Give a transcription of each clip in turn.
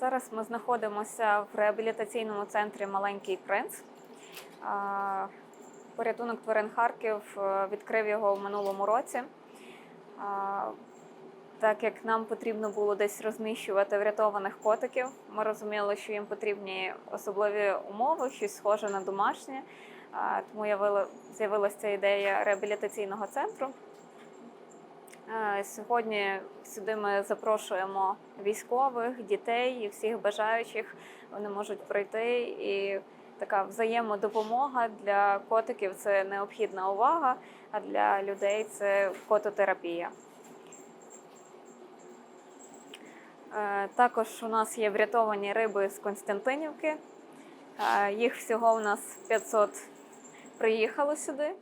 Зараз ми знаходимося в реабілітаційному центрі Маленький принц. Порятунок тварин Харків е, відкрив його в минулому році. Так як нам потрібно було десь розміщувати врятованих котиків, ми розуміли, що їм потрібні особливі умови, щось схоже на домашнє. Тому явила- з'явилася ця ідея реабілітаційного центру. Е, Сьогодні сюди ми запрошуємо військових, дітей і всіх бажаючих. Вони можуть прийти і така взаємодопомога для котиків це необхідна увага, а для людей це кототерапія. Е, Також у нас є врятовані риби з Константинівки. Е, Їх всього у нас 500 приїхало сюди.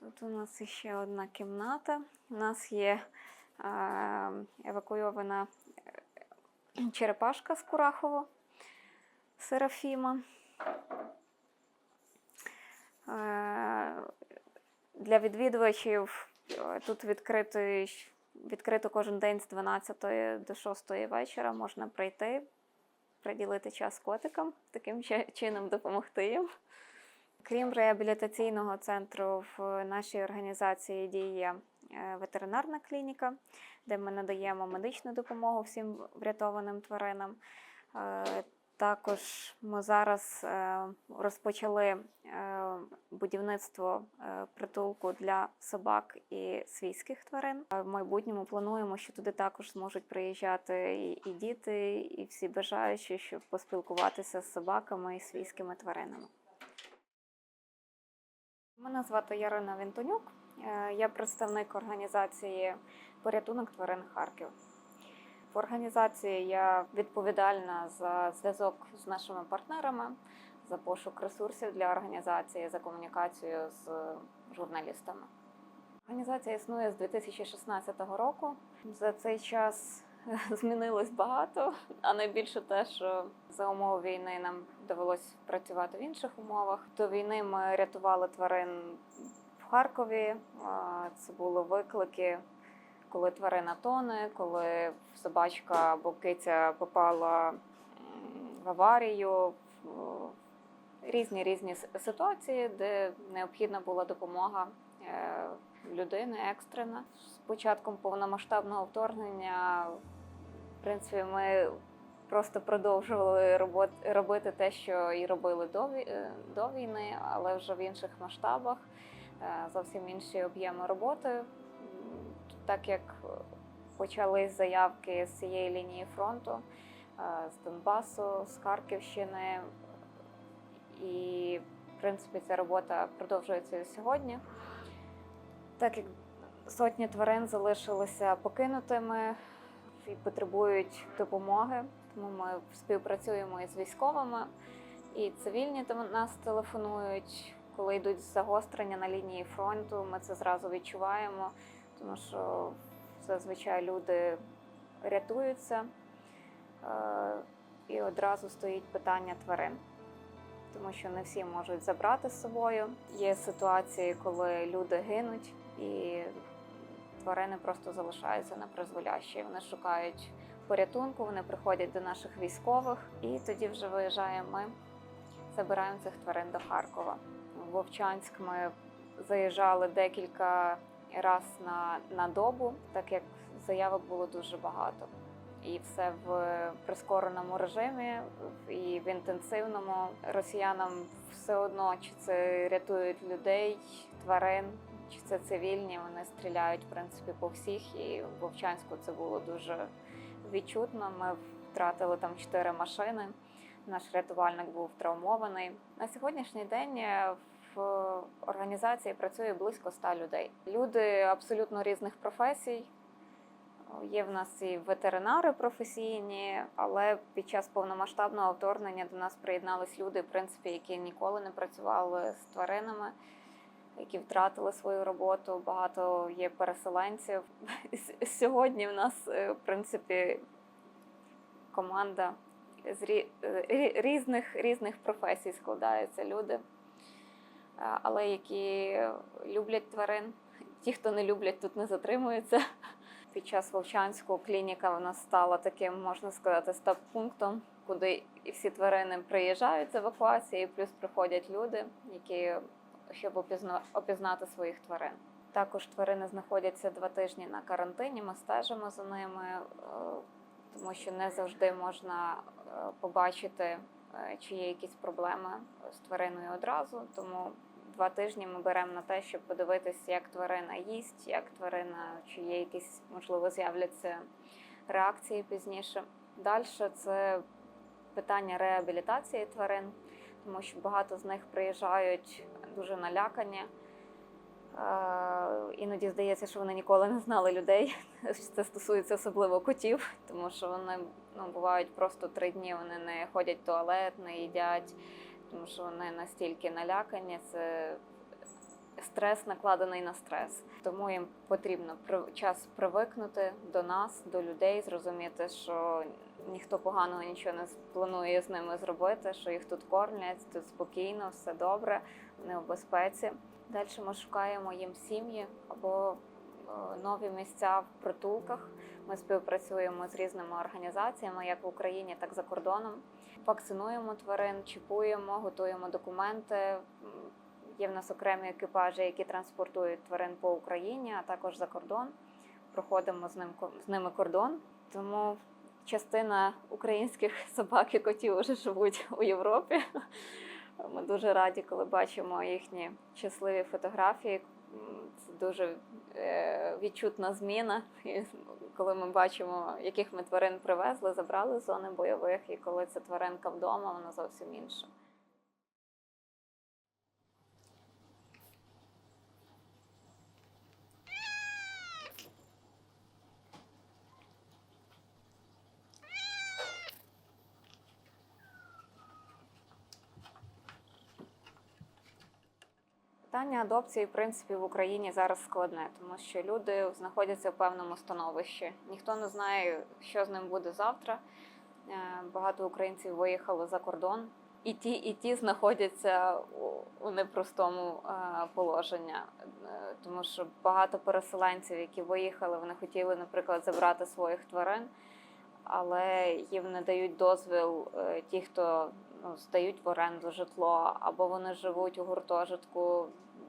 Тут у нас ще одна кімната. У нас є евакуйована е, черепашка з Курахово Серафіма. Е, Для відвідувачів е, тут відкритий, відкрито кожен день з 12 до 6 вечора. Можна прийти, приділити час котикам, таким чином допомогти їм. Крім реабілітаційного центру, в нашій організації діє е, ветеринарна клініка, де ми надаємо медичну допомогу всім врятованим тваринам. Е, Також ми зараз е, розпочали будівництво притулку для собак і свійських тварин. В майбутньому плануємо, що туди також зможуть приїжджати і діти, і всі бажаючі, щоб поспілкуватися з собаками і свійськими тваринами. Мене звати Ярина Вінтонюк. Е, Я представник організації Порятунок тварин Харків. В організації я відповідальна за зв'язок з нашими партнерами, за пошук ресурсів для організації, за комунікацію з журналістами. Організація існує з 2016 року. За цей час змінилось багато, а найбільше те, що за умов війни нам довелось працювати в інших умовах. До війни ми рятували тварин в Харкові. Це були виклики, коли тварина тоне, коли собачка або киця попала в аварію. Різні різні ситуації, де необхідна була допомога е, людини екстрена. З початком повномасштабного вторгнення, принципі, ми просто продовжували робот, робити те, що і робили до, е, до війни, але вже в інших масштабах, е, зовсім інші об'єми роботи. Так як почались заявки з цієї лінії фронту, е, з Донбасу, з Харківщини, і в принципі ця робота продовжується сьогодні. Так як сотні тварин залишилися покинутими потребують допомоги, тому ми співпрацюємо із військовими, і цивільні до нас телефонують. Коли йдуть загострення на лінії фронту, ми це зразу відчуваємо, тому що зазвичай люди рятуються, е, і одразу стоїть питання тварин тому що не всі можуть забрати з собою. Є ситуації, коли люди гинуть, і тварини просто залишаються на призволяще. Вони шукають порятунку, вони приходять до наших військових, і тоді вже виїжджаємо ми, забираємо цих тварин до Харкова. В Вовчанськ ми заїжджали декілька разів на, на добу, так як заявок було дуже багато і все в прискореному режимі і в інтенсивному. Росіянам все одно чи це рятують людей, тварин, чи це цивільні. Вони стріляють в принципі по всіх. І в Вовчанську це було дуже відчутно. Ми втратили там чотири машини. Наш рятувальник був травмований. На сьогоднішній день е, в організації працює близько ста людей. Люди абсолютно різних професій. Є в нас і ветеринари професійні, але під час повномасштабного вторгнення до нас приєднались люди, в принципі, які ніколи не працювали з тваринами, які втратили свою роботу. Багато є переселенців. Сьогодні в нас, е, в принципі, команда з е, рі- різних, різних професій складаються люди, е, але які люблять тварин. Ті, хто не люблять, тут не затримуються. під час Вовчанського клініка в нас стала таким, можна сказати, стаб-пунктом, куди і всі тварини приїжджають з евакуації, плюс приходять люди, які щоб опізна- опізнати своїх тварин. Також тварини знаходяться два тижні на карантині. Ми стежимо за ними, е, тому що не завжди можна е, побачити, е, чи є якісь проблеми з твариною одразу. Тому два тижні ми беремо на те, щоб подивитися, як тварина їсть, як тварина, чи є якісь можливо з'являться реакції пізніше. Далі це питання реабілітації тварин, тому що багато з них приїжджають дуже налякані. Е, Іноді здається, що вони ніколи не знали людей. Це стосується особливо котів, тому що вони ну, бувають просто три дні, вони не ходять в туалет, не їдять, тому що вони настільки налякані. Це стрес накладений на стрес. Тому їм потрібно час привикнути до нас, до людей, зрозуміти, що ніхто поганого нічого не планує з ними зробити, що їх тут кормлять, тут спокійно, все добре, вони в безпеці. Далі ми шукаємо їм сім'ї або е, нові місця в притулках. Ми співпрацюємо з різними організаціями, як в Україні, так і за кордоном. Вакцинуємо тварин, чіпуємо, готуємо документи. Є в нас окремі екіпажі, які транспортують тварин по Україні, а також за кордон. Проходимо з ним з ними кордон. Тому частина українських собак і котів вже живуть у Європі. Ми дуже раді, коли бачимо їхні щасливі фотографії. Це дуже е, відчутна зміна. Коли ми бачимо, яких ми тварин привезли, забрали з зони бойових, і коли це тваринка вдома, вона зовсім інша. Питання адопції, в принципі, в Україні зараз складне, тому що люди знаходяться в певному становищі. Ніхто не знає, що з ним буде завтра. Е, Багато українців виїхали за кордон, і ті, і ті знаходяться у- непростому е, положенні, Е, тому що багато переселенців, які виїхали, вони хотіли, наприклад, забрати своїх тварин, але їм не дають дозвіл ті, хто ну, здають в оренду житло, або вони живуть у гуртожитку,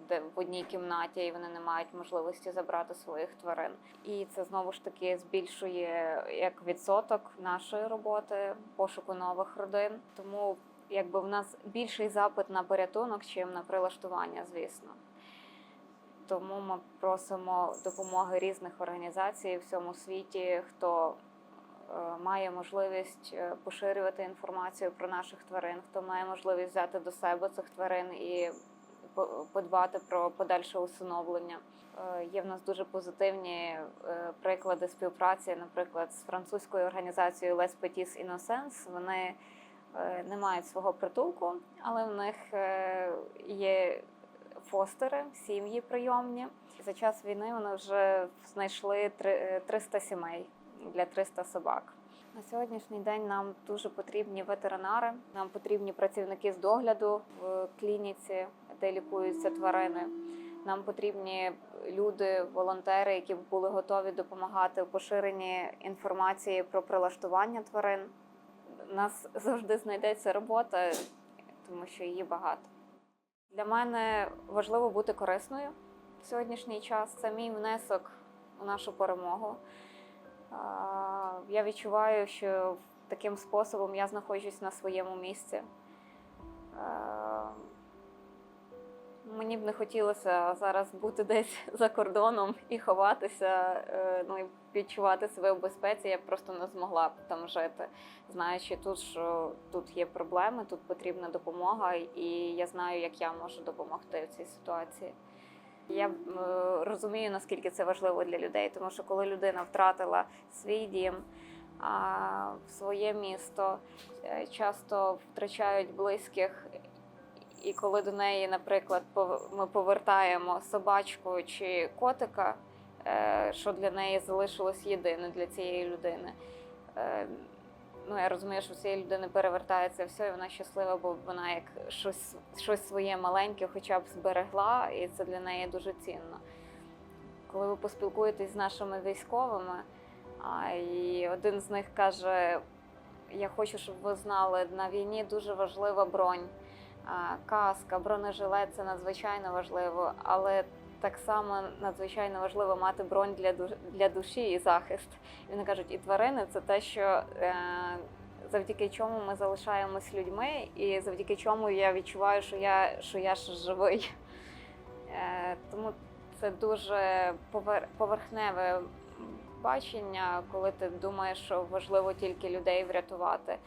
де в одній кімнаті, і вони не мають можливості забрати своїх тварин. І це знову ж таки збільшує як відсоток нашої роботи, пошуку нових родин. Тому якби в нас більший запит на порятунок, чим на прилаштування, звісно. Тому ми просимо допомоги різних організацій в всьому світі, хто має можливість е, поширювати інформацію про наших тварин, хто має можливість взяти до себе цих тварин і по- подбати про подальше усиновлення. Е, Є в нас дуже позитивні е, приклади співпраці, наприклад, з французькою організацією Les Petits Innocents. Вони е, не мають свого притулку, але в них е, є фостери, сім'ї прийомні. За час війни вони вже знайшли три- е, 300 сімей для 300 собак. На сьогоднішній день нам дуже потрібні ветеринари, нам потрібні працівники з догляду в клініці, де лікуються тварини. Нам потрібні люди, волонтери, які були готові допомагати у поширенні інформації про прилаштування тварин. У нас завжди знайдеться робота, тому що її багато. Для мене важливо бути корисною в сьогоднішній час. Це мій внесок у нашу перемогу. Я відчуваю, що таким способом я знаходжусь на своєму місці. Мені б не хотілося зараз бути десь за кордоном і ховатися, е, ну і відчувати себе в безпеці. Я б просто не змогла б там жити, знаючи тут, що тут є проблеми, тут потрібна допомога, і я знаю, як я можу допомогти в цій ситуації. Я е, розумію, наскільки це важливо для людей, тому що коли людина втратила свій дім, своє місто, е, часто втрачають близьких. І коли до неї, наприклад, ми повертаємо собачку чи котика, е, що для неї залишилось єдине для цієї людини. Ну, я розумію, що в цієї людини перевертається все, і вона щаслива, бо вона як щось, щось своє маленьке хоча б зберегла, і це для неї дуже цінно. коли ви поспілкуєтесь з нашими військовими, а, і один з них каже: Я хочу, щоб ви знали, на війні дуже важлива бронь, каска, бронежилет це надзвичайно важливо, але так само надзвичайно важливо мати бронь для для душі і захист. І вони кажуть, і тварини це те, що е, завдяки чому ми залишаємось людьми, і завдяки чому я відчуваю, що я, що я ще живий. Е, тому це дуже повер- поверхневе бачення, коли ти думаєш, що важливо тільки людей врятувати.